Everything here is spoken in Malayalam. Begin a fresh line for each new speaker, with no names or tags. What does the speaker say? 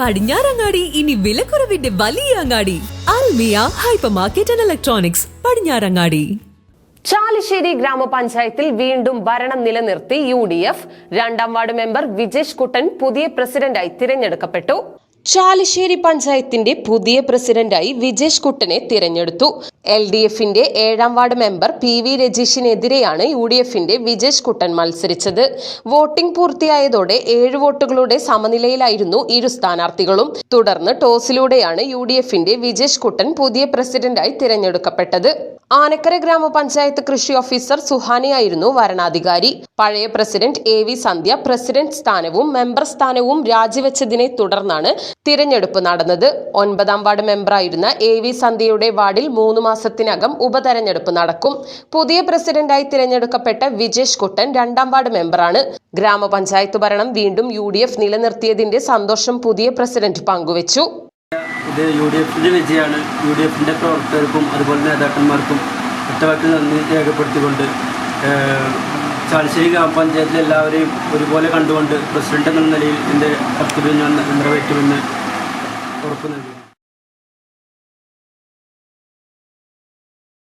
പടിഞ്ഞാറങ്ങാടി ഇനി വിലക്കുറവിന്റെ വലിയ അങ്ങാടി. Almiya hyper market and electronics Padinjarangadi.
Chalissery ഗ്രാമപഞ്ചായത്തിൽ വീണ്ടും ഭരണം നിലനിർത്തി യു ഡി എഫ് രണ്ടാം വാർഡ് മെമ്പർ വിജേഷ് കുട്ടൻ പുതിയ പ്രസിഡന്റായി തിരഞ്ഞെടുക്കപ്പെട്ടു. ചാലിശ്ശേരി പഞ്ചായത്തിന്റെ പുതിയ പ്രസിഡന്റായി വിജേഷ് കുട്ടനെ തിരഞ്ഞെടുത്തു. എൽ ഡി എഫിന്റെ ഏഴാം വാർഡ് മെമ്പർ പി വി രജീഷിനെതിരെയാണ് യു ഡി എഫിന്റെ വിജേഷ് കുട്ടൻ മത്സരിച്ചത്. വോട്ടിംഗ് പൂർത്തിയായതോടെ ഏഴ് വോട്ടുകളുടെ സമനിലയിലായിരുന്നു ഇരു സ്ഥാനാർത്ഥികളും. തുടർന്ന് ടോസിലൂടെയാണ് യു ഡി എഫിന്റെ വിജേഷ് കുട്ടൻ പുതിയ പ്രസിഡന്റായി തിരഞ്ഞെടുക്കപ്പെട്ടത്. ആനക്കര ഗ്രാമപഞ്ചായത്ത് കൃഷി ഓഫീസർ സുഹാനിയായിരുന്നു വരണാധികാരി. പഴയ president A V Sandhya president സ്ഥാനവും മെമ്പർ സ്ഥാനവും രാജിവെച്ചതിനെ തുടർന്നാണ് തിരഞ്ഞെടുപ്പ് നടന്നത്. ഒൻപതാം വാർഡ് മെമ്പറായിരുന്ന എ വി സന്ധ്യയുടെ വാർഡിൽ മൂന്ന് മാസത്തിനകം ഉപതെരഞ്ഞെടുപ്പ് നടക്കും. പുതിയ പ്രസിഡന്റായി തിരഞ്ഞെടുക്കപ്പെട്ട വിജേഷ് കുട്ടൻ രണ്ടാം വാർഡ് മെമ്പറാണ്. ഗ്രാമപഞ്ചായത്ത് ഭരണം വീണ്ടും യു ഡി എഫ് നിലനിർത്തിയതിന്റെ സന്തോഷം പുതിയ പ്രസിഡന്റ് പങ്കുവച്ചു.
ഇത് യു ഡി എഫിന്റെ വിജയമാണ്. യു ഡി എഫിന്റെ പ്രവർത്തകർക്കും അതുപോലെ നേതാക്കന്മാർക്കും ഒറ്റവാക്കിൽ നന്ദി രേഖപ്പെടുത്തിക്കൊണ്ട് ചാലശ്ശേരി ഗ്രാമപഞ്ചായത്തിലെ എല്ലാവരെയും ഒരുപോലെ കണ്ടുകൊണ്ട് പ്രസിഡന്റ് എന്ന നിലയിൽ എന്റെ കർത്തവ്യം ഞാൻ നിറവേറ്റുമെന്ന് ഉറപ്പ് നൽകുന്നു.